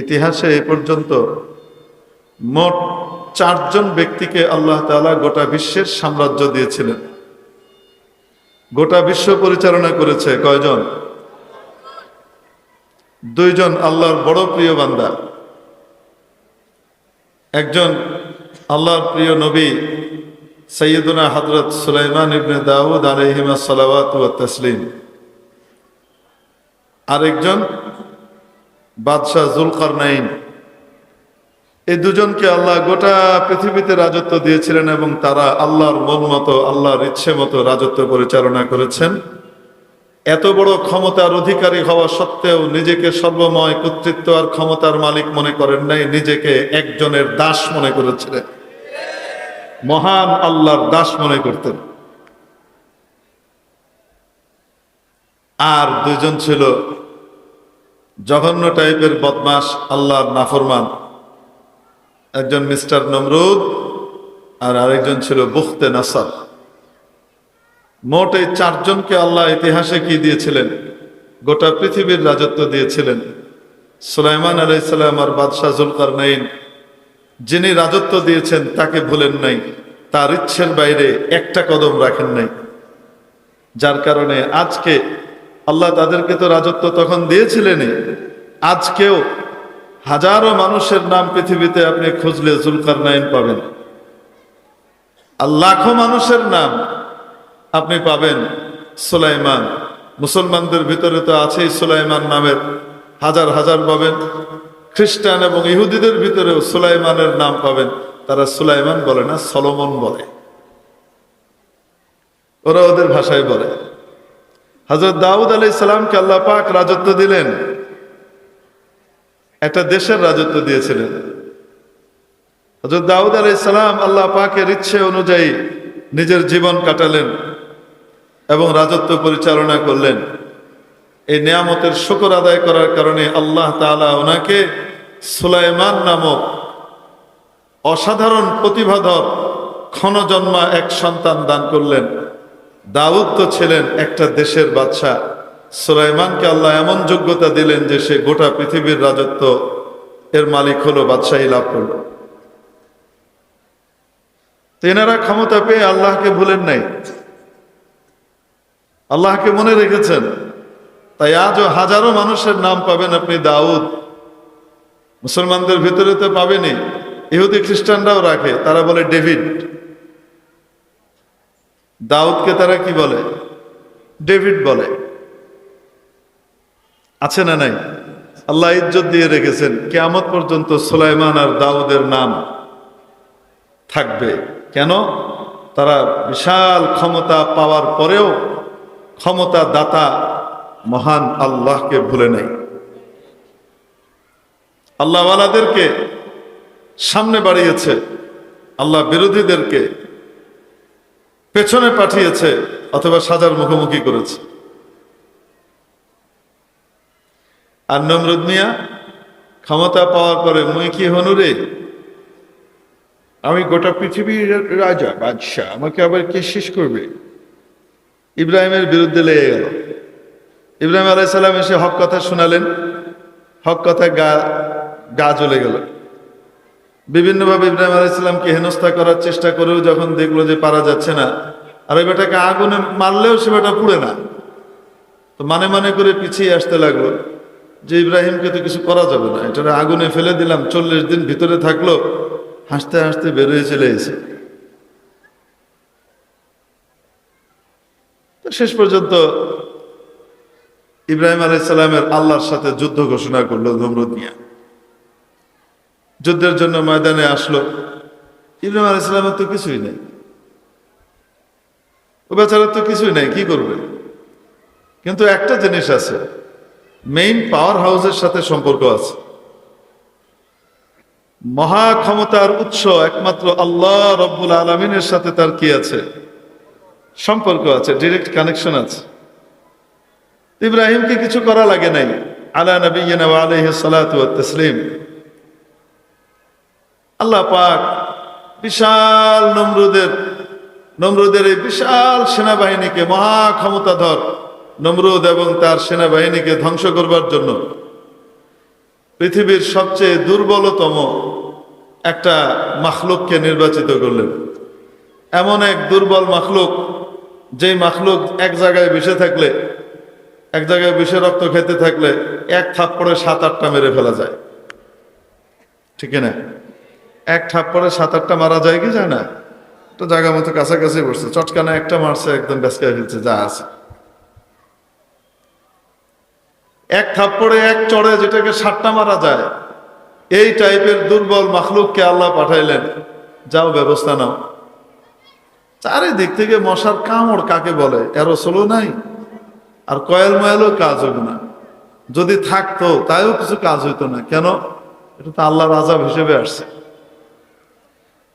ইতিহাসে এ পর্যন্ত মোট চারজন ব্যক্তিকে আল্লাহ তাআলা গোটা বিশ্বের সাম্রাজ্য দিয়েছিলেন। গোটা বিশ্ব পরিচালনা করেছে কয়জন? দুইজন আল্লাহর বড় প্রিয় বান্দা। একজন আল্লাহর প্রিয় নবী সৈয়দুনা হজরত সুলাইমান ইবনে দাউদ আলহিমা সালাওয়াত ওয়া তসলিম। আরেকজন বাদশাহ জুলকারনাইন। এই দুজনকে আল্লাহ গোটা পৃথিবীতে রাজত্ব দিয়েছিলেন এবং তারা আল্লাহর মন মতো, আল্লাহর ইচ্ছে মতো রাজত্ব পরিচালনা করেছেন। এত বড় ক্ষমতার অধিকারী হওয়া সত্ত্বেও নিজেকে সর্বময় কর্তৃত্ব আর ক্ষমতার মালিক মনে করেন নাই, নিজেকে একজনের দাস মনে করেছিলেন। মহান আল্লাহর দাস মনে করতেন। আর দুজন ছিল জঘন্য টাইপের বদমাস আল্লাহর নাফরমান। একজন মিস্টার নমরুদ আর আরেকজন ছিল বুখতে নাসার। মোট এই চারজনকে আল্লাহ ইতিহাসে কি দিয়েছিলেন? গোটা পৃথিবীর রাজত্ব দিয়েছিলেন। সুলাইমান আলাইসাল্লাম আর বাদশাহ জুলকার নাইন যিনি রাজত্ব দিয়েছেন, তাকে ভুলেন নাই। তার ইচ্ছের বাইরে একটা কদম রাখেন নাই। যার কারণে আজকে আল্লাহ তাদেরকে তো রাজত্ব তখন দিয়েছিলেনই। আজকেও হাজারো মানুষের নাম পৃথিবীতে আপনি খুঁজলে জুলকার নাইন পাবেন। আর লাখো মানুষের নাম আপনি পাবেন সুলাইমান। মুসলমানদের ভিতরে তো আছেই সুলাইমান নামের হাজার হাজার পাবেন। খ্রিস্টান এবং ইহুদিদের ভিতরেও সুলাইমানের নাম পাবেন। তারা সুলাইমান বলে না, সলোমন বলে। ওরা ওদের ভাষায় বলে। হজরত দাউদ আলাই সালামকে আল্লাহ পাক রাজত্ব দিলেন। একটা দেশের রাজত্ব দিয়েছিলেন। হজরত দাউদ আলাই সালাম আল্লাহ পাকের ইচ্ছে অনুযায়ী নিজের জীবন কাটালেন এবং রাজত্ব পরিচালনা করলেন। এই নিয়ামতের শুকর আদায় করার কারণে আল্লাহ তাআলা ওনাকে সুলাইমান নামক অসাধারণ প্রতিভাধর ক্ষণজন্মা এক সন্তান দান করলেন। দাউদ তো ছিলেন একটা দেশের বাদশাহ। সুলাইমানকে আল্লাহ এমন যোগ্যতা দিলেন যে সে গোটা পৃথিবীর রাজত্ব এর মালিক হলো, বাদশাহী লাভ করল। তেনারা ক্ষমতা পেয়ে আল্লাহকে ভুলেন নাই। আল্লাহকে মনে রেখেছেন, তাই আজও হাজারো মানুষের নাম পাবেন আপনি দাউদ। মুসলমানদের ভিতরে তো পাবেনি ইহুদি খ্রিস্টানরাও রাখে, তারা বলে ডেভিড। দাউদকে তারা কি বলে? ডেভিড বলে। আছে না নাই? আল্লাহ ইজ্জত দিয়ে রেখেছেন, কেয়ামত পর্যন্ত সুলাইমান আর দাউদের নাম থাকবে। কেন? তারা বিশাল ক্ষমতা পাওয়ার পরেও ক্ষমতা দাতা মহান আল্লাহকে ভুলে নেই। আল্লাহওয়ালাদেরকে সামনে বাড়িয়েছে, আল্লাহ বিরোধীদেরকে পেছনে পাঠিয়েছে অথবা সাজার মুখোমুখি করেছে। আর নমরুদ মিয়া ক্ষমতা পাওয়ার পরে মুই কি হনু রে? আমি গোটা পৃথিবীর রাজা বাদশাহ আমাকে আবার কে শেষ করবে? ইব্রাহিমের বিরুদ্ধে লেগে গেল। ইব্রাহিম আলাইসাল্লাম এসে হক কথা শোনালেন। হক কথা গা গা জ্বলে গেল। বিভিন্নভাবে ইব্রাহিম আলাইসাল্লামকে হেনস্থা করার চেষ্টা করেও যখন দেখল যে পারা যাচ্ছে না, আর ওই বেটাকে আগুনে মারলেও সে বেটা পুড়ে না। তো মানে মানে করে পিছিয়ে আসতে লাগল যে ইব্রাহিমকে তো কিছু করা যাবে না। এটা আগুনে ফেলে দিলাম, চল্লিশ দিন ভিতরে থাকল, হাসতে হাসতে বেরোয় চলে এসে। শেষ পর্যন্ত ইব্রাহিম আলাইসাল্লামের আল্লাহর সাথে যুদ্ধ ঘোষণা করল ধুমরুদ নিয়ে যুদ্ধের জন্য ময়দানে আসলো। ইব্রাহিম আলাইসাল্লামের তো কিছুই নেই। ও বেচারার তো কিছুই নেই, কি করবে? কিন্তু একটা জিনিস আছে মেইন পাওয়ার হাউসের সাথে সম্পর্ক আছে। মহা ক্ষমতার উৎস একমাত্র আল্লাহ রব্বুল আলমিনের সাথে তার কি আছে? সম্পর্ক আছে ডিরেক্ট কানেকশন আছে। ইব্রাহিমকে কিছু করা লাগে নাই। আলা নবীনা আলহ সালাতাম আল্লাহ পাক বিশাল নমরুদের নমরুদের এই বিশাল সেনাবাহিনীকে মহা ক্ষমতাধর নমরুদ এবং তার সেনাবাহিনীকে ধ্বংস করবার জন্য পৃথিবীর সবচেয়ে দুর্বলতম একটা মাখলুককে নির্বাচিত করলেন। এমন এক দুর্বল মাখলুক, যেই মাখলুক এক জায়গায় বসে থাকলে, এক জায়গায় বিষে রক্ত খেতে থাকলে এক থাপ্পড়ে সাত আটটা মেরে ফেলা যায়। ঠিক না? এক থাপ্পড়ে সাত, আটটা মারা যায় কি যায় না? তো জায়গা মতো কাছাকাছি বসছে। চটকানা একটা মারছে, একদম ব্যাসকায় ফেলছে, যা আছে। এক থাপ্পড়ে এক চড়ে যেটাকে সাতটা মারা যায়, এই টাইপের দুর্বল মাখলুককে আল্লাহ পাঠাইলেন। যাও, ব্যবস্থা নাও। চারিদিক থেকে মশার কামড় কাকে বলে? এরোসলও নাই। আর কয়েল ময়েলও কাজ হইব না। যদি থাকতো, তাইও কিছু কাজ হইতো না। কেন? এটা তো আল্লাহর আজাব হিসেবে আসছে।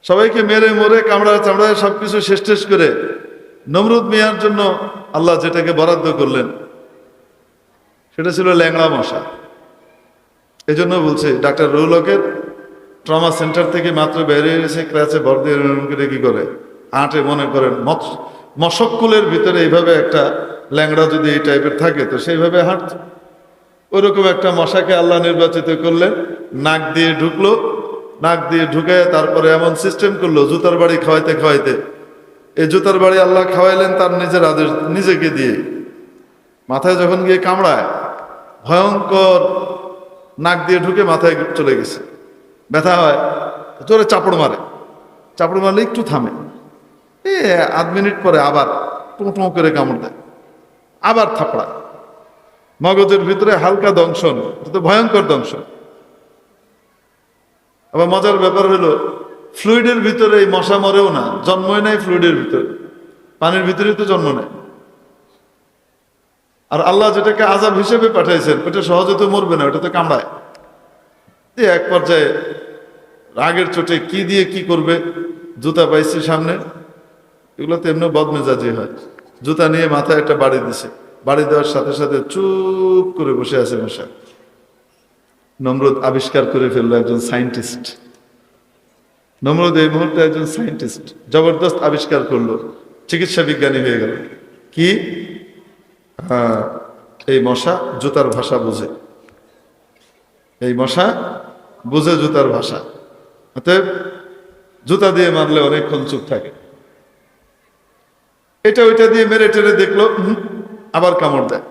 সবাইকে মেরে, মরে, কামড়ায়, চামড়ায় সবকিছু শেষ টেস করে নমরুদ মিয়ার জন্য আল্লাহ যেটাকে বরাদ্দ করলেন, সেটা ছিল ল্যাংড়া মশা। এই জন্য বলছে, ডাক্তার রুলকের ট্রমা সেন্টার থেকে মাত্র বেরিয়ে এসে ক্রাচে ভর দিয়ে করে কি করে? আটে মনে করেন মশককুলের ভিতরে এইভাবে একটা ল্যাংড়া যদি এই টাইপের থাকে, তো সেইভাবে হাঁটত ওইরকম একটা মশাকে আল্লাহ নির্বাচিত করলেন, নাক দিয়ে ঢুকলো নাক দিয়ে ঢুকে তারপরে এমন সিস্টেম করল, জুতার বাড়ি খাওয়াইতে খাওয়াইতে। এই জুতার বাড়ি আল্লাহ খাওয়াইলেন তার নিজের আদেশ, নিজেকে দিয়ে। মাথায় যখন গিয়ে কামড়ায়, ভয়ঙ্কর নাক দিয়ে ঢুকে মাথায় চলে গেছে। ব্যথা হয়, জোরে চাপড় মারে। চাপড় মারলে একটু থামে। এ, আধ মিনিট পরে আবার টুঁ করে কামড় দেয়। আবার থাপড়া মগজের ভিতরে হালকা দংশন ভয়ঙ্কর দংশন। আবার মজার ব্যাপার হলো ফ্লুইডের ভিতরে এই মশা মরেও না, জন্মই নাই ফ্লুইডের ভিতরে। পানির ভিতরে তো জন্ম নেয়। আর আল্লাহ যেটাকে আজাব হিসেবে পাঠাইছেন, ওটা সহজে তো মরবে না, ওটা তো কামড়ায়। দিয়ে এক পর্যায়ে রাগের চোটে কি দিয়ে কি করবে, জুতা পাইছে সামনে, এগুলো তো এমনি বদমেজাজি হয়। জুতা নিয়ে মাথায় একটা বাড়ি দিছে। বাড়ি দেওয়ার সাথে সাথে চুপ করে বসে আছে মশা। নমরুদ আবিষ্কার করে ফেলল একজন সায়েন্টিস্ট। নমরুদ এই মুহূর্তে একজন সায়েন্টিস্ট। জবরদস্ত আবিষ্কার করল। চিকিৎসা বিজ্ঞানী হয়ে গেল। কি? আহ, এই মশা জুতার ভাষা বুঝে। এই মশা বুঝে জুতার ভাষা। অতএব জুতা দিয়ে মারলে অনেকক্ষণ চুপ থাকে। এটা ওইটা দিয়ে মেরে টেরে দেখল আবার কামড় দেয়।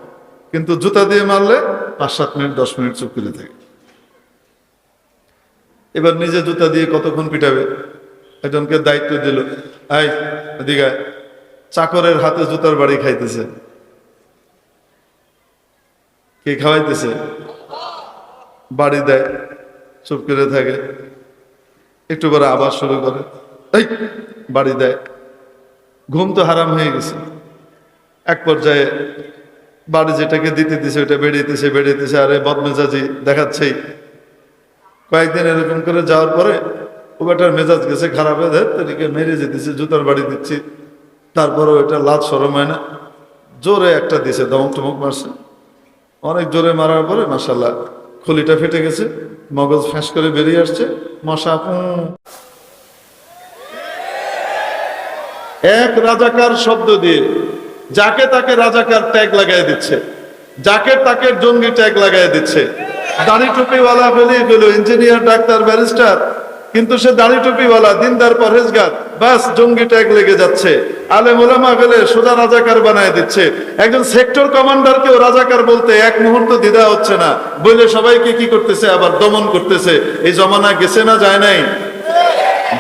কিন্তু জুতা দিয়ে মারলে পাঁচ সাত মিনিট দশ মিনিট চুপ করে থাকে। এবার নিজে জুতা দিয়ে কতক্ষণ পিটাবে? একজনকে দায়িত্ব দিল আই আয়। চাকরের হাতে জুতার বাড়ি খাইতেছে। কে খাওয়াইতেছে? বাড়ি দেয়, চুপ করে থাকে। একটু পরে আবার শুরু করে, এই, বাড়ি দেয়। ঘুম তো হারাম হয়ে গেছে। এক পর্যায়ে বাড়ি যেটাকে দিতে দিছে ওটা বেরিয়েতেছে বেরিয়েতেছে আরে, বদমেজাজি দেখাচ্ছেই। কয়েকদিন এরকম করে যাওয়ার পরে ও বেটার মেজাজ গেছে খারাপ হয়ে তাদেরকে মেরে যেতেছে, জুতার বাড়ি দিচ্ছি। তারপরে ওইটা লাজ সরম হয় না। জোরে একটা দিছে, দমক টমক মারছে। অনেক জোরে মারার পরে মাসাল্লাহ খুলিটা ফেটে গেছে, মগজ ফ্যাঁস করে বেরিয়ে আসছে, মশা। এক রাজাকার শব্দ দিয়ে, যাকে তাকে রাজাকার ট্যাগ লাগাই দিচ্ছে, যাকে তাকে জঙ্গি ট্যাগ লাগাই দিচ্ছে দাড়ি টুপিওয়ালা বলেই গেল ইঞ্জিনিয়ার ডাক্তার ব্যারিস্টার কিন্তু সে দাড়ি টুপিওয়ালা, দিনদার, পরহেজগার, বাস, জঙ্গি ট্যাগ লেগে যাচ্ছে। আলে মোলামা গেলে সোজা রাজাকার বানায় দিচ্ছে। একজন সেক্টর কমান্ডারকেও রাজাকার বলতে এক মুহূর্ত দ্বিধা হচ্ছে না। বলে সবাইকে কি করতেছে? আবার দমন করতেছে। এই জমানা গেছে না যায় নাই?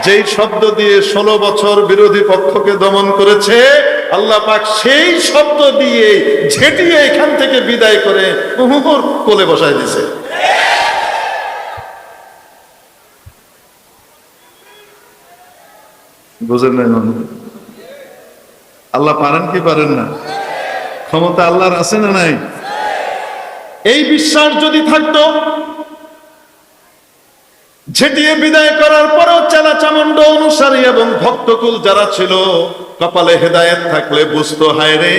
যেই শব্দ দিয়ে ষোলো বছর বিরোধী পক্ষকে দমন করেছে আল্লাহ পাক সেই শব্দ দিয়ে ঝেঁটিয়ে এখান থেকে বিদায় করে উহুর কোলে বসায় দিছে। বুঝেন নাই মানুষ আল্লাহ পারেন কি পারেন না? ক্ষমতা আল্লাহর আছে না নাই? এই বিশ্বাস যদি থাকতো ঝেটিয়ে বিদায় করার পরেও চেলা চামুন্ড অনুসারী এবং ভক্তকুল যারা ছিল, কপালে হেদায়েত থাকলে বুঝতো, হায় রে,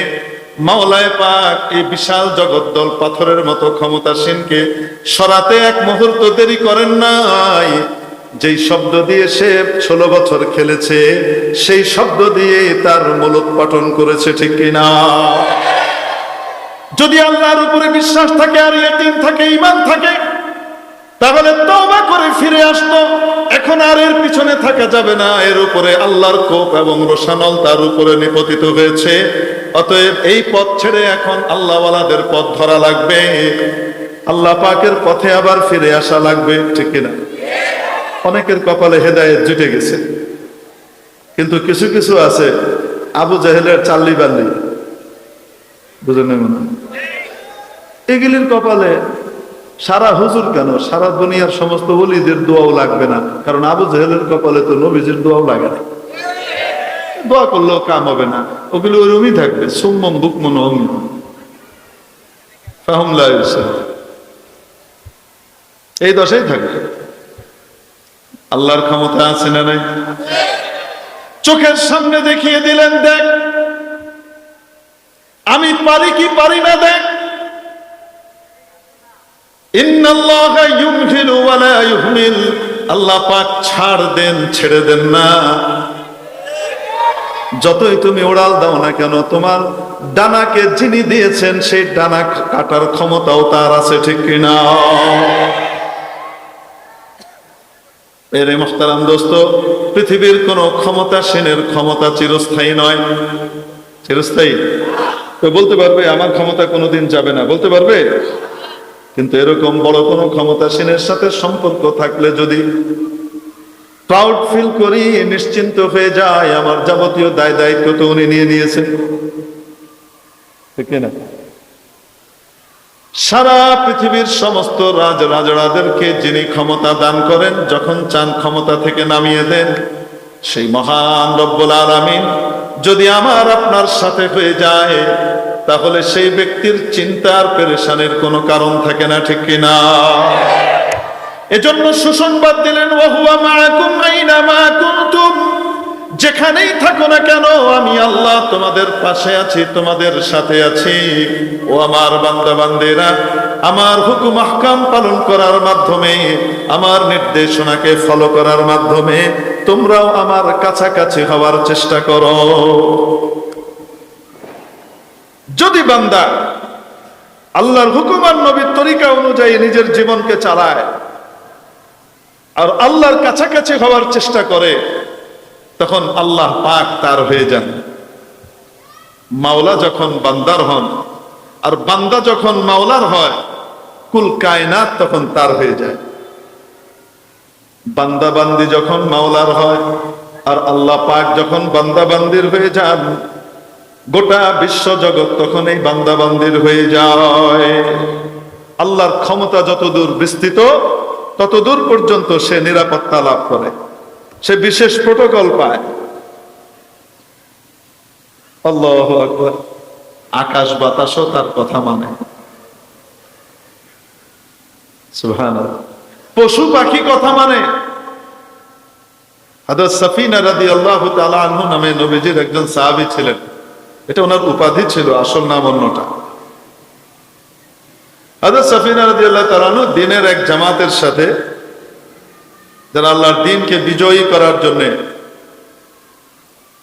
মাওলায় পাক, এই বিশাল জগদ্দল পাথরের মতো ক্ষমতাসীনকে সরাতে এক মুহূর্ত দেরি করেন নাই। যেই শব্দ দিয়ে সে ষোলো বছর খেলেছে, সেই শব্দ দিয়ে তার মূলত পাঠন করেছে, ঠিক কিনা যদি আল্লাহর উপরে বিশ্বাস থাকে, আর ইয়কিন থাকে ইমান থাকে তাহলে তওবা করে ফিরে আসতো। এখন আর এর পিছনে থাকা যাবে না। এর উপরে আল্লাহর কোপ এবং রোশানল তার উপরে নিপতিত হয়েছে। অতএব এই পথ ছেড়ে এখন আল্লাহওয়ালাদের পথ ধরা লাগবে। আল্লাহ পাকের পথে আবার ফিরে আসা লাগবে, ঠিক কিনা? অনেকের কপালে হেদায়েত জুটে গেছে। কিন্তু কিছু কিছু আছে, আবু জাহেলের চাল্লি বাল্লি। বুঝলেন এগুলির কপালে সারা হুজুর কেন? সারা দুনিয়ার সমস্ত বলিদের দোয়াও লাগবে না। কারণ আবু জাহেলের কপালে তো নবীজির দোয়াও লাগে না। দোয়া করলেও কাম হবে না। ওগুলো ওরমই থাকবে। সুম্মম বুকমন অমি এই দশাই থাকবে। আল্লাহর ক্ষমতা আছে না নাই? চোখের সামনে দেখিয়ে দিলেন, দেখ। আমি পারি কি পারি না, দেখ। আল্লাহ পাক ছাড় দেন, ছেড়ে দেন না। যতই তুমি ওড়াল দাও না কেন, তোমার ডানাকে যিনি দিয়েছেন, সেই ডানা কাটার ক্ষমতাও তার আছে, ঠিক কিনা? দোস্ত, পৃথিবীর কোন ক্ষমতা চিরস্থায়ী নয়। চিরস্থায়ী? তো বলতে পারবে, আমার ক্ষমতা কোনোদিন যাবে না। বলতে পারবে? কিন্তু এরকম বড় কোনো ক্ষমতাসীনের সাথে সম্পর্ক থাকলে যদি প্রাউড ফিল করি, নিশ্চিন্ত হয়ে যায় আমার যাবতীয় দায় দায়িত্ব তো উনি নিয়ে নিয়েছেন। ঠিক না সারা পৃথিবীর সমস্ত রাজ রাজরাদেরকে যিনি ক্ষমতা দান করেন, যখন চান ক্ষমতা থেকে নামিয়ে দেন, সেই মহান রব্বুল আলামিন যদি আমার আপনার সাথে হয়ে যায় তাহলে সেই ব্যক্তির চিন্তার পেরেশানের কোনো কারণ থাকে না, ঠিক কিনা এজন্য সুসংবাদ দিলেন ওয়াহুয়া মাআকুম আইনা মা কুনতুম? যেখানেই থাকো না কেন, আমি আল্লাহ তোমাদের পাশে আছি, তোমাদের সাথে আছি। ও আমার বান্দা বান্দেরা আমার হুকুম আহকাম পালন করার মাধ্যমে, আমার নির্দেশনাকে ফলো করার মাধ্যমে তোমরাও আমার কাছাকাছি হওয়ার চেষ্টা করো। যদি বান্দা আল্লাহর হুকুম আর নবীর তরিকা অনুযায়ী নিজের জীবনকে চালায় আর আল্লাহর কাছাকাছি হওয়ার চেষ্টা করে, তখন আল্লাহ পাক তার হয়ে যান। মাওলা যখন বান্দার হন, আর বান্দা যখন মাওলার হয়, কুল কায়নাত তখন তার হয়ে যায়। বান্দা বান্দি যখন মাওলার হয়, আর আল্লাহ পাক যখন বান্দা বান্দির হয়ে যান গোটা বিশ্ব জগৎ তখন এই বান্দা বান্দির হয়ে যায়। আল্লাহর ক্ষমতা যতদূর বিস্তৃত, ততদূর পর্যন্ত সে নিরাপত্তা লাভ করে। সে বিশেষ প্রোটোকল পায়। আল্লাহ আকবার। আকাশ বাতাসও তার কথা মানে। পশু পাখি কথা মানে। হাদর সাফিনা রাদি আল্লাহ আনহু নামে নবীজির একজন সাহাবী ছিলেন। এটা ওনার উপাধি ছিল, আসল নাম অন্যটা। হাদর সাফিনা দিনের এক জামাতের সাথে, যারা আল্লাহর দিনকে বিজয়ী করার জন্য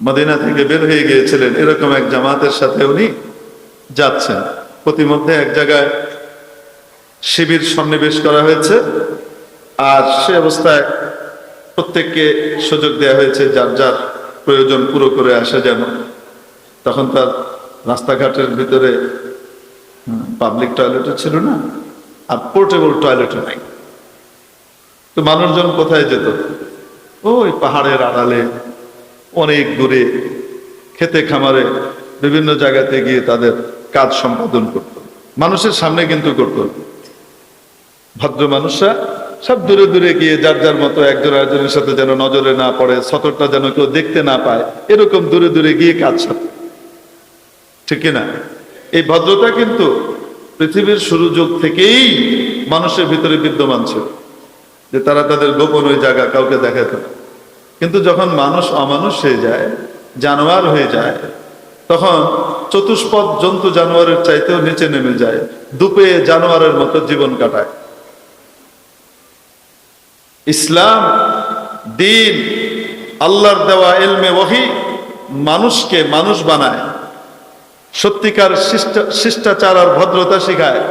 মদিনা থেকে বের হয়ে গিয়েছিলেন, এরকম এক জামাতের সাথে উনি যাচ্ছেন। প্রতিমধ্যে এক জায়গায় শিবির সন্নিবেশ করা হয়েছে, আর সে অবস্থায় প্রত্যেককে সুযোগ দেওয়া হয়েছে, যার যার প্রয়োজন পুরো করে আসা যেন। তখন তার রাস্তাঘাটের ভিতরে পাবলিক টয়লেটও ছিল না, আর পোর্টেবল টয়লেটও নাই। তো মানুষজন কোথায় যেত? ওই পাহাড়ের আড়ালে, অনেক দূরে, খেতে খামারে, বিভিন্ন জায়গাতে গিয়ে তাদের কাজ সম্পাদন করত। মানুষের সামনে কিন্তু করত। ভদ্র মানুষরা সব দূরে দূরে গিয়ে যার যার মতো একজন আরেকজনের সাথে যেন নজরে না পড়ে সতরটা যেন কেউ দেখতে না পায়, এরকম দূরে দূরে গিয়ে কাজ সারত ঠিক না এই ভদ্রতা কিন্তু পৃথিবীর শুরু যুগ থেকেই মানুষের ভিতরে বিদ্যমান ছিল, যে তারা তাদের গোপন ওই জায়গা কাউকে দেখাতো কিন্তু যখন মানুষ অমানুষ হয়ে যায়, জানোয়ার হয়ে যায়, তখন চতুষ্পদ জন্তু জানোয়ারের চাইতেও নিচে নেমে যায়, দুপে জানোয়ারের মতো জীবন কাটায়। ইসলাম, দিন, আল্লাহর দেওয়া এলমে ওহি মানুষকে মানুষ বানায়। সত্যিকার শিষ্টা- শিষ্টাচার আর ভদ্রতা শিখায়।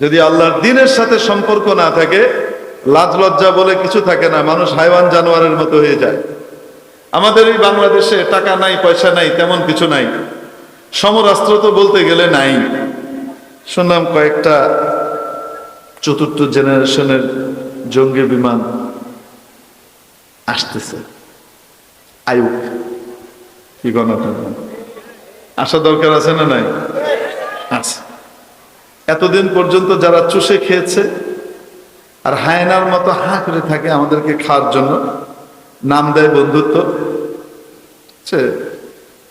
যদি আল্লাহর দিনের সাথে সম্পর্ক না থাকে, লাজ লজ্জা বলে কিছু থাকে না, মানুষ হাইওয়ান জানোয়ারের মতো হয়ে যায়। আমাদের এই বাংলাদেশে টাকা নাই, পয়সা নাই, তেমন কিছু নাই। সমরাস্ত্র তো বলতে গেলে নাই। শুনলাম কয়েকটা চতুর্থ জেনারেশনের জঙ্গি বিমান আসতেছে। আয়ুক, কি গণতন্ত্র? আসা দরকার আছে না নাই? আছে। এতদিন পর্যন্ত যারা চুষে খেয়েছে আর হায়নার মতো হা করে থাকে আমাদেরকে খাওয়ার জন্য, নাম দেয় বন্ধুত্ব।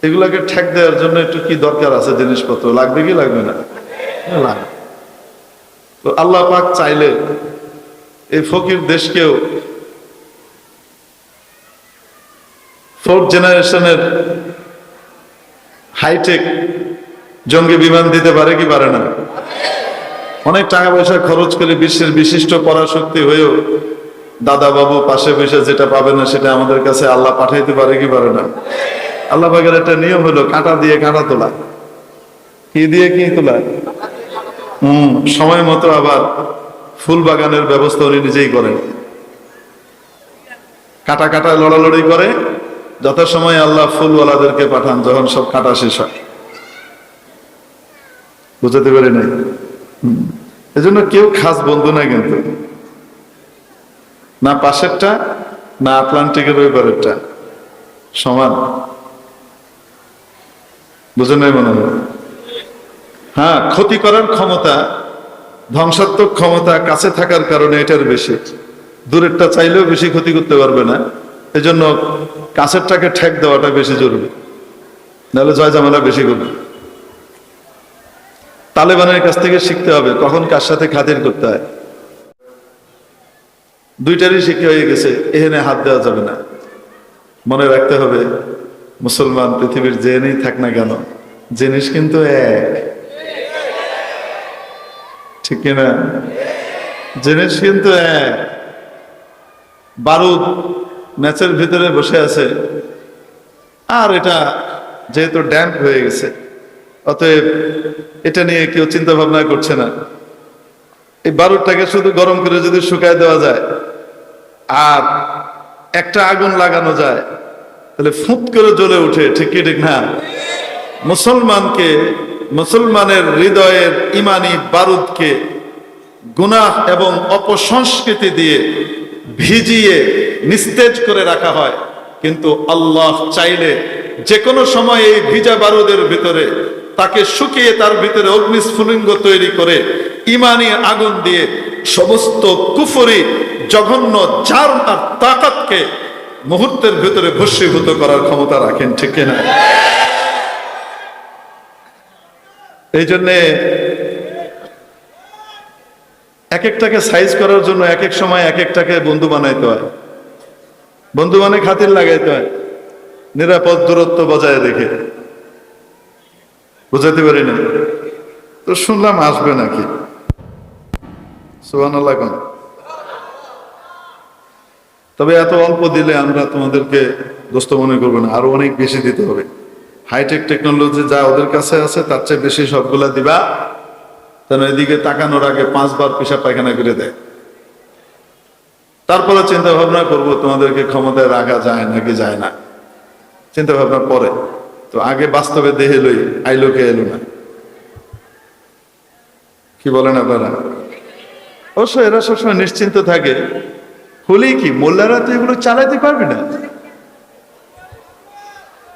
এগুলাকে ঠেক দেওয়ার জন্য একটু কি দরকার আছে জিনিসপত্র? লাগবে কি লাগবে না? তো আল্লাহ পাক চাইলে এই ফকির দেশকেও ফোর্থ জেনারেশনের হাইটেক জঙ্গি বিমান দিতে পারে কি পারে না? অনেক টাকা পয়সা খরচ করে বিশ্বের বিশিষ্ট পরাশক্তি হয়েও দাদা বাবু পাশে বসে যেটা পাবে না, সেটা আমাদের কাছে আল্লাহ পাঠাইতে পারে কি পারে না? আল্লাহ পাকের একটা নিয়ম হলো, কাঁটা দিয়ে কাঁটা তোলা। কি দিয়ে কি তোলা? হম, সময় মতো আবার ফুল বাগানের ব্যবস্থা উনি নিজেই করেন। কাটা কাটা লড়ালড়ি করে যথাসময় আল্লাহ ফুলওয়ালাদেরকে পাঠান, যখন সব কাটা শেষ হয়। বুঝাতে পারি নাই। এজন্য কেউ খাস বন্ধু না কিন্তু। না পাশেরটা, না আটলান্টিকের ওই পারেরটা। সমান। বুঝে নাই মনে হয়? হ্যাঁ ক্ষতি করার ক্ষমতা, ধ্বংসাত্মক ক্ষমতা কাছে থাকার কারণে এটার বেশি। দূরেরটা চাইলেও বেশি ক্ষতি করতে পারবে না। এজন্য কাছেরটাকে ঠেক দেওয়াটা বেশি জরুরি। নাহলে জয় জামেলা বেশি করবে। তালেবানের কাছ থেকে শিখতে হবে কখন কার সাথে খাতির করতে হয়। দুইটারই শিক্ষা হয়ে গেছে, এহেনে হাত দেওয়া যাবে না। মনে রাখতে হবে, মুসলমান পৃথিবীর জেনেই থাক না কেন, জিনিস কিন্তু এক। ঠিক কিনা? জিনিস কিন্তু এক। বারুদ ম্যাচের ভিতরে বসে আছে। আর এটা যেহেতু ড্যাম্প হয়ে গেছে, অতএব এটা নিয়ে কেউ চিন্তা ভাবনা করছে না। এই বারুদটাকে শুধু গরম করে যদি শুকায় দেওয়া যায়, আর একটা আগুন লাগানো যায়, তাহলে ফুঁত করে জ্বলে উঠে ঠিক কি, ঠিক না? মুসলমানকে, মুসলমানের হৃদয়ের ইমানি বারুদকে গুনাহ এবং অপসংস্কৃতি দিয়ে ভিজিয়ে, নিস্তেজ করে রাখা হয়। কিন্তু আল্লাহ চাইলে যে কোনো সময় এই ভিজা বারুদের ভিতরে তাকে শুকিয়ে তার ভিতরে অগ্নিস্ফুলিঙ্গ তৈরি করে ইমানি আগুন দিয়ে সমস্ত কুফরি, জঘন্য জার আর তাকাতকে মুহূর্তের ভিতরে ভস্মীভূত করার ক্ষমতা রাখেন, ঠিক কিনা? এই জন্যে এক একটাকে সাইজ করার জন্য এক এক সময় এক একটাকে বন্ধু বানাইতে হয়। বন্ধু মানে খাতির লাগাইতে হয়। নিরাপদ দূরত্ব বজায় রেখে। বুঝাতে পারি না? তো শুনলাম আসবে নাকি? তবে এত অল্প দিলে আমরা তোমাদেরকে দোস্ত মনে করব না, আরও অনেক বেশি দিতে হবে। হাইটেক টেকনোলজি যা ওদের কাছে আছে, তার চেয়ে বেশি সবগুলা দিবা। যেন এদিকে তাকানোর আগে পাঁচবার পেশা পায়খানা করে দেয়। তারপরে চিন্তা ভাবনা করব, তোমাদেরকে ক্ষমতায় রাখা যায় নাকি যায় না। চিন্তা ভাবনা পরে। তো আগে বাস্তবে দেহে লই আইলো কে এলো না। কি বলেন আপনারা? অবশ্য এরা সবসময় নিশ্চিন্ত থাকে। হলেই কি, মোল্লারা তো এগুলো চালাতে পারবে না।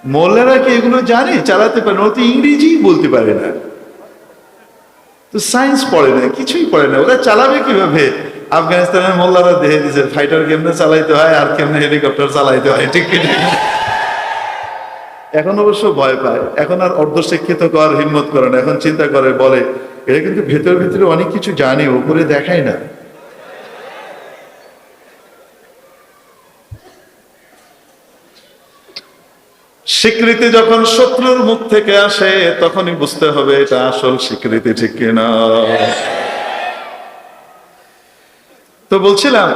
মোল্লারা কি এগুলো জানে? চালাতে পারে না। ও তো ইংরেজি বলতে পারে না। তো সায়েন্স পড়ে না কিছুই পড়ে না ওরা চালাবে কীভাবে? আফগানিস্তানের মোল্লারা দেখে দিছে ফাইটার কেমনে চালাইতে হয় আর কেমনে হেলিকপ্টার চালাইতে হয়, ঠিক এখন অবশ্য ভয় পায়। এখন আর অর্ধশিক্ষিত কর, হিম্মত করে না। এখন চিন্তা করে, বলে এটা কিন্তু ভেতরে ভেতরে অনেক কিছু জানে, উপরে দেখায় না। স্বীকৃতি যখন শত্রুর মুখ থেকে আসে, তখনই বুঝতে হবে এটা আসল স্বীকৃতি, ঠিক কিনা তো বলছিলাম,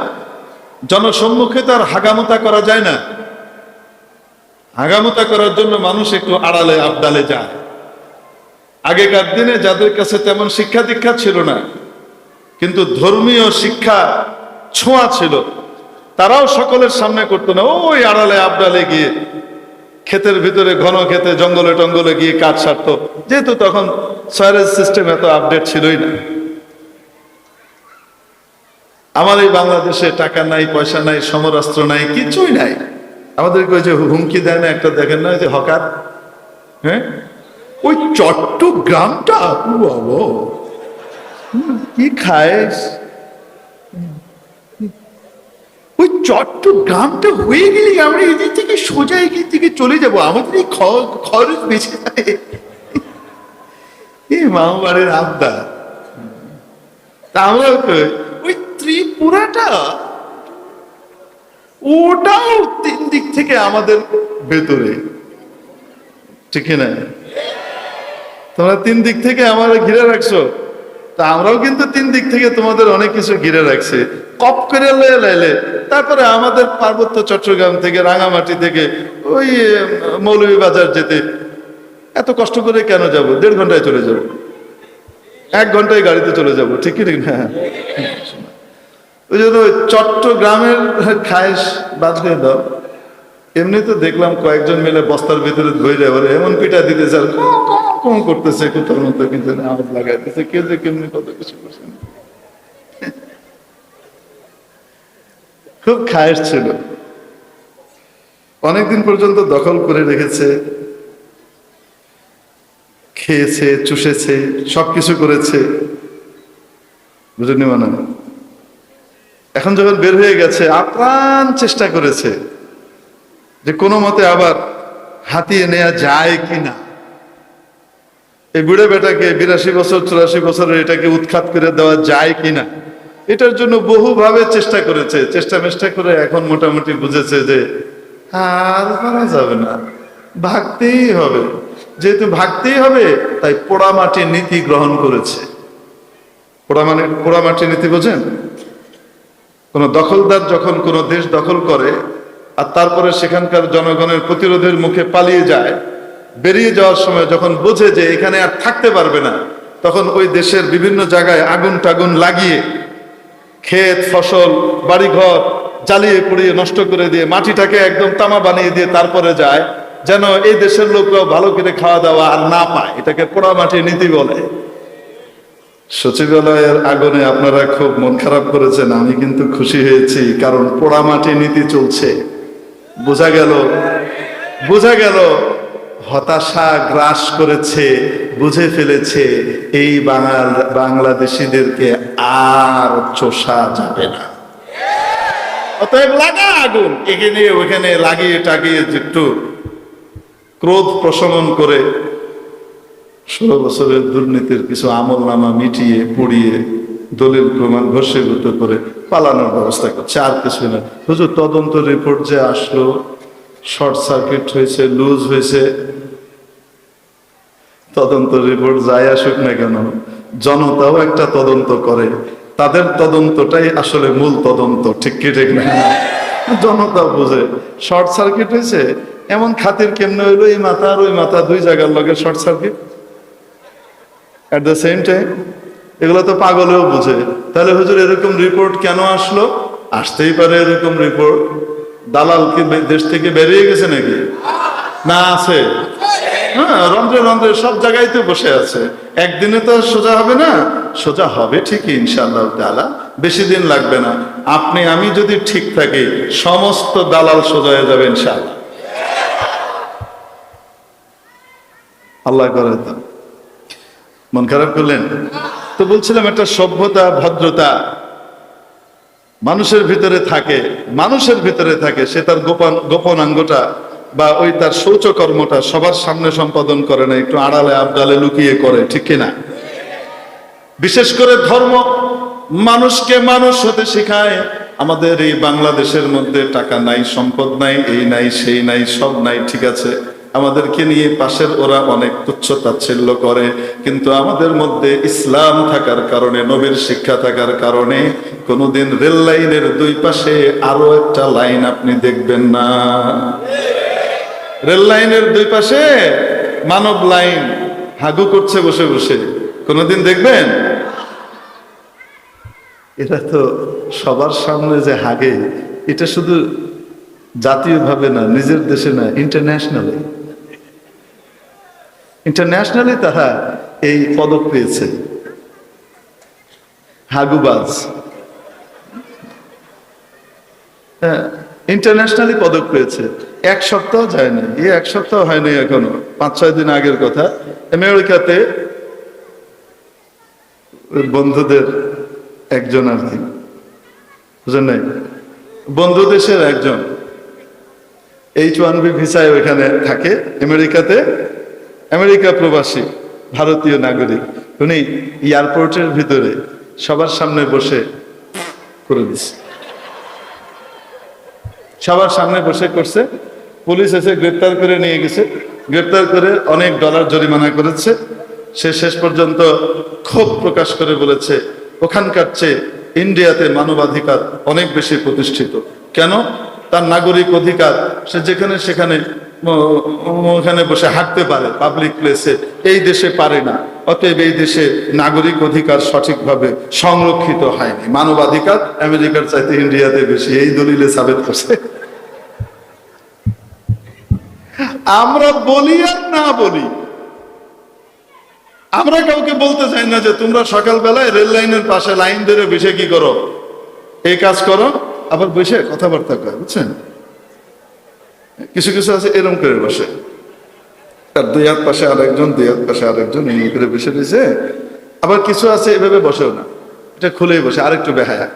জনসম্মুখে তো আর হাগামতা করা যায় না। হাগামতা করার জন্য মানুষ একটু আড়ালে, আবডালে যায়। আগেকার দিনে যাদের কাছে তেমন শিক্ষা দীক্ষা ছিল না, কিন্তু ধর্মীয় শিক্ষা ছোঁয়া ছিল, তারাও সকলের সামনে করতো না, ওই আড়ালে, আবডালে গিয়ে। ক্ষেতের ভিতরে ঘন ক্ষেতে জঙ্গলে টঙ্গলে গিয়ে কাজ সারতো। যেহেতু তখন সয়ারেজ সিস্টেম এত আপডেট ছিলই না। আমার এই বাংলাদেশে টাকা নাই, পয়সা নাই, সমরাস্ত্র নাই, কিছুই নাই। আমাদেরকে ওই যে হুমকি দেয় না, একটা দেখেন না যে হকার। হ্যাঁ? ওই চট্টগ্রামটা কি খায়? ওই চট্টগ্রামটা হয়ে গেলে আমরা এদিক থেকে সোজা এদিক থেকে চলে যাব। আমাদের এই খরচ বেঁচে যায় এই আবদা তা আমরা ওই ত্রিপুরাটা, ওটাও তিন দিক থেকে আমাদের ভেতরে। ঠিক না? তোমরা তিন দিক থেকে আমাদের ঘিরে রাখছো। তা আমরাও কিন্তু তিন দিক থেকে তোমাদের অনেক কিছু ঘিরে রাখছি। কপ করে লাইলে তারপরে আমাদের পার্বত্য চট্টগ্রাম থেকে, রাঙামাটি থেকে, ওই মৌলভী বাজার যেতে। এত কষ্ট করে কেন যাব? দেড় ঘন্টায় চলে যাব। এক ঘন্টায় গাড়িতে চলে যাব, ঠিক ঠিক না? ওই জন্য চট্টগ্রামের খায়েশ বাদ দিয়ে দাও। এমনি তো দেখলাম কয়েকজন মিলে বস্তার ভিতরে ধরে এমন পিঠা দিতে চাল। কম করতেছে কোথাও মতো কিন্তু আওয়াজ লাগাইতেছে কে যে কেমনি কত কিছু করছে খুব খায়েশ ছিল। অনেকদিন পর্যন্ত দখল করে রেখেছে, খেয়েছে, চুষেছে, সবকিছু করেছে। বুঝেনি মানে? এখন যখন বের হয়ে গেছে, আপ্রাণ চেষ্টা করেছে যে কোনো মতে আবার হাতিয়ে নেওয়া যায় কিনা। এই বুড়ে বেটাকে বিরাশি বছর, চুরাশি বছরের এটাকে উৎখাত করে দেওয়া যায় কিনা? এটার জন্য বহুভাবে চেষ্টা করেছে। চেষ্টা মেষ্টা করে এখন মোটামুটি বুঝেছে যে আর পারা যাবে না। ভাগতেই হবে। যেহেতু ভাগতেই হবে, তাই পোড়ামাটির নীতি গ্রহণ করেছে। পোড়ামাটি পোড়ামাটির নীতি বোঝেন? কোন দখলদার যখন কোন দেশ দখল করে আর তারপরে সেখানকার জনগণের প্রতিরোধের মুখে পালিয়ে যায় বেরিয়ে যাওয়ার সময় যখন বোঝে যে এখানে আর থাকতে পারবে না, তখন ওই দেশের বিভিন্ন জায়গায় আগুন টাগুন লাগিয়ে ক্ষেত, ফসল, বাড়িঘর জ্বালিয়ে পুড়িয়ে নষ্ট করে দিয়ে মাটিটাকে একদম তামা বানিয়ে দিয়ে তারপরে যায়, যেন এই দেশের লোকরাও ভালো করে খাওয়া দাওয়া আর না পায়। এটাকে পোড়া মাটির নীতি বলে। সচিবালয়ের আগুনে আপনারা খুব মন খারাপ করেছেন, আমি কিন্তু খুশি হয়েছি, কারণ পোড়ামাটি নীতি চলছে। বোঝা গেল? বোঝা গেল? হতাশা গ্রাস করেছে, বুঝে ফেলেছে, এই বাঙাল, বাংলাদেশিদেরকে আর চোষা যাবে না। অতএব লাগা আগুন। এখানে, ওখানে লাগিয়ে টাগিয়ে একটু ক্রোধ প্রশমন করে ষোলো বছরের দুর্নীতির কিছু আমল নামা মিটিয়ে, পুড়িয়ে, দলিল প্রমাণ ঘষীভূত করে পালানোর ব্যবস্থা করছে। আর কিছু না। হুজুর, তদন্ত রিপোর্ট যে আসলো শর্ট সার্কিট হয়েছে, লুজ হয়েছে। তদন্ত রিপোর্ট যাই আসুক না কেন, জনতাও একটা তদন্ত করে। তাদের তদন্তটাই আসলে মূল তদন্ত, ঠিক কি, ঠিক না? জনতা বুঝে। শর্ট সার্কিট হয়েছে, এমন খাতির কেমনে হইল? এই মাথা আর ওই মাথা, দুই জায়গার লগে short circuit. At the same time এগুলো তো পাগলেও বুঝে। তাহলে হুজুর, এরকম রিপোর্ট কেন আসলো? আসতেই পারে এরকম রিপোর্ট দালাল কি দেশ থেকে বেরিয়ে গেছে নাকি? না আছে। হ্যাঁ রন্ধ্রে রন্ধ্রে সব জায়গায় তো বসে আছে। একদিনে তো সোজা হবে না। সোজা হবে ঠিকই, ইনশাআল্লাহ তাআলা। বেশি দিন লাগবে না। আপনি, আমি যদি ঠিক থাকি, সমস্ত দালাল সোজা হয়ে যাবে ইনশাআল্লাহ। আল্লাহ করে মন খারাপ করলেন? তো বলছিলাম, একটা সভ্যতা, ভদ্রতা মানুষের ভিতরে থাকে, মানুষের ভিতরে থাকে, সে তার গোপন গোপন অঙ্গটা বা ওই তার শৌচকর্মটা সবার সামনে সম্পাদন করে না, একটু আড়ালে আবডালে লুকিয়ে করে, ঠিক কিনা? বিশেষ করে ধর্ম, মানুষকে মানুষ হতে শেখায়। আমাদের এই বাংলাদেশের মধ্যে টাকা নাই, সম্পদ নাই, এই নাই, সেই নাই, সব নাই, ঠিক আছে। আমাদেরকে নিয়ে পাশের ওরা অনেক তুচ্ছ তাচ্ছিল্য করে, কিন্তু আমাদের মধ্যে ইসলাম থাকার কারণে, নবীর শিক্ষা থাকার কারণে কোনোদিন রেল লাইনের দুই পাশে আরও একটা লাইন আপনি দেখবেন না। রেল লাইনের দুই পাশে মানব লাইন, হাগু করছে বসে বসে। কোনোদিন দেখবেন? এটা তো সবার সামনে যে হাগে, এটা শুধু জাতীয়ভাবে না, নিজের দেশে না ইন্টারন্যাশনালি ইন্টারন্যাশনালি তারা এই পদক পেয়েছে। হাগুবাজ। হ্যাঁ ইন্টারন্যাশনালি পদক পেয়েছে। এক সপ্তাহ যায়নি। এই এক সপ্তাহ হয়নি এখনও। পাঁচ, ছয় দিন আগের কথা। আমেরিকাতে বন্ধুদের একজন আর কি। বুঝলেন বন্ধু দেশের একজন। এইচ ওয়ান বি ভিসায় ওইখানে থাকে। আমেরিকাতে আমেরিকা প্রবাসী, ভারতীয় নাগরিক, উনি এয়ারপোর্টের ভিতরে সবার সামনে বসে করে দিচ্ছে সবার সামনে বসে করছে। পুলিশ এসে গ্রেপ্তার করে নিয়ে গেছে। গ্রেপ্তার করে অনেক ডলার জরিমানা করেছে। সে শেষ পর্যন্ত ক্ষোভ প্রকাশ করে বলেছে, ওখানকার চেয়ে ইন্ডিয়াতে মানবাধিকার অনেক বেশি প্রতিষ্ঠিত। কেন? তার নাগরিক অধিকার সে যেখানে সেখানে ওখানে বসে হাঁটতে পারে পাবলিক প্লেসে এই দেশে পারে না। অতএব এই দেশে নাগরিক অধিকার সঠিকভাবে সংরক্ষিত হয়নি। মানবাধিকার আমেরিকার চাইতে ইন্ডিয়াতে বেশি। এই দলিলে সাবেত করছে। আমরা বলি আর না বলি। আমরা কাউকে বলতে চাই না যে তোমরা সকালবেলায় রেল লাইনের পাশে লাইন ধরে বসে কি করো? এই কাজ করো। আবার বসে কথাবার্তা কয়, বুঝছেন? কিছু কিছু আছে এরম করে বসে। আর দুই হাত পাশে আরেকজন দুই হাত পাশে আরেকজন এমনি করে বসে রয়েছে। আবার কিছু আছে এভাবে বসেও না। এটা খুলেই বসে, আরেকটু বেহায়া।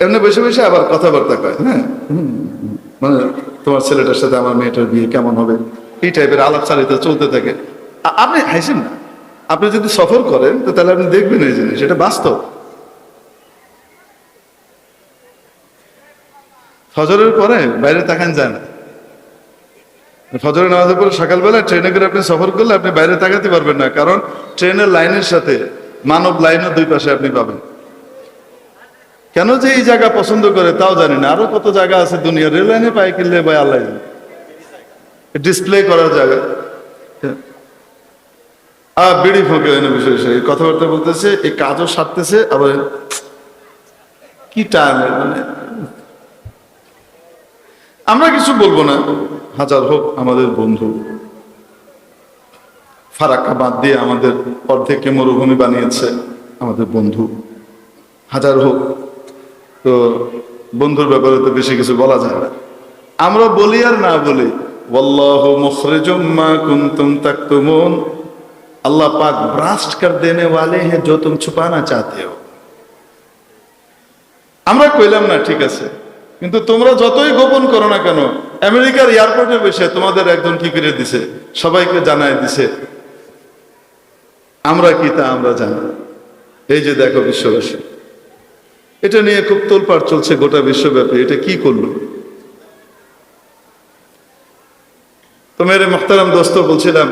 এমনি বসে বসে আবার কথাবার্তা কয় হ্যাঁ। মানে তোমার ছেলেটার সাথে আমার মেয়েটার বিয়ে কেমন হবে? এই টাইপের আলাপ চালিত চলতে থাকে। আপনি হাসেন না। আপনি যদি সফর করেন, তো তাহলে আপনি দেখবেন এই জিনিস, এটা বাস্তব। ফজরের পরে বাইরে তাকান যায় না। ফজরের নামাজের পরে সকালবেলা ট্রেনে করে আপনি সফর করলে আপনি বাইরে তাকাতে পারবেন না। কারণ ট্রেনের লাইনের সাথে মানব লাইনের দুই পাশে আপনি পাবেন। কেন যে এই জায়গা পছন্দ করে তাও জানি না। আরও কত জায়গা আছে দুনিয়া রেল লাইনে পাই কিনলে ভাই আল্লাহ ডিসপ্লে করার জায়গা। আর বিড়ি ফোঁকে এনে বিষয় এই কথাবার্তা বলতেছে এই কাজও সারতেছে, আবার কি টাইম মানে আমরা কিছু বলব না। হাজার হোক আমাদের বন্ধু ফারাক্কা বাদ দিয়ে আমাদের অর্ধেককে মরুভূমি বানিয়েছে আমাদের বন্ধু হাজার হোক তো বন্ধুর ব্যাপারে তো বেশি কিছু বলা যায় না আমরা বলি আর না বলি वल्लाहु मुखरिजुम मा कुंतुम तक्तुमून अल्लाह पाक ब्रास्ट कर देने वाले हैं जो तुम छुपाना चाहते हो আমরা কইলাম না ঠিক আছে কিন্তু তোমরা যতই গোপন করো না কেন আমেরিকার এয়ারপোর্টে বসে তোমাদের একজন কি করে দিছে, সবাইকে জানায় দিছে, আমরা কি তা আমরা জানি এই যে দেখো বিশ্ববাসী, এটা নিয়ে খুব তোলপাড় চলছে গোটা বিশ্বব্যাপী, এটা কি করল? তো মেরে মোখতারাম দোস্ত বলছিলাম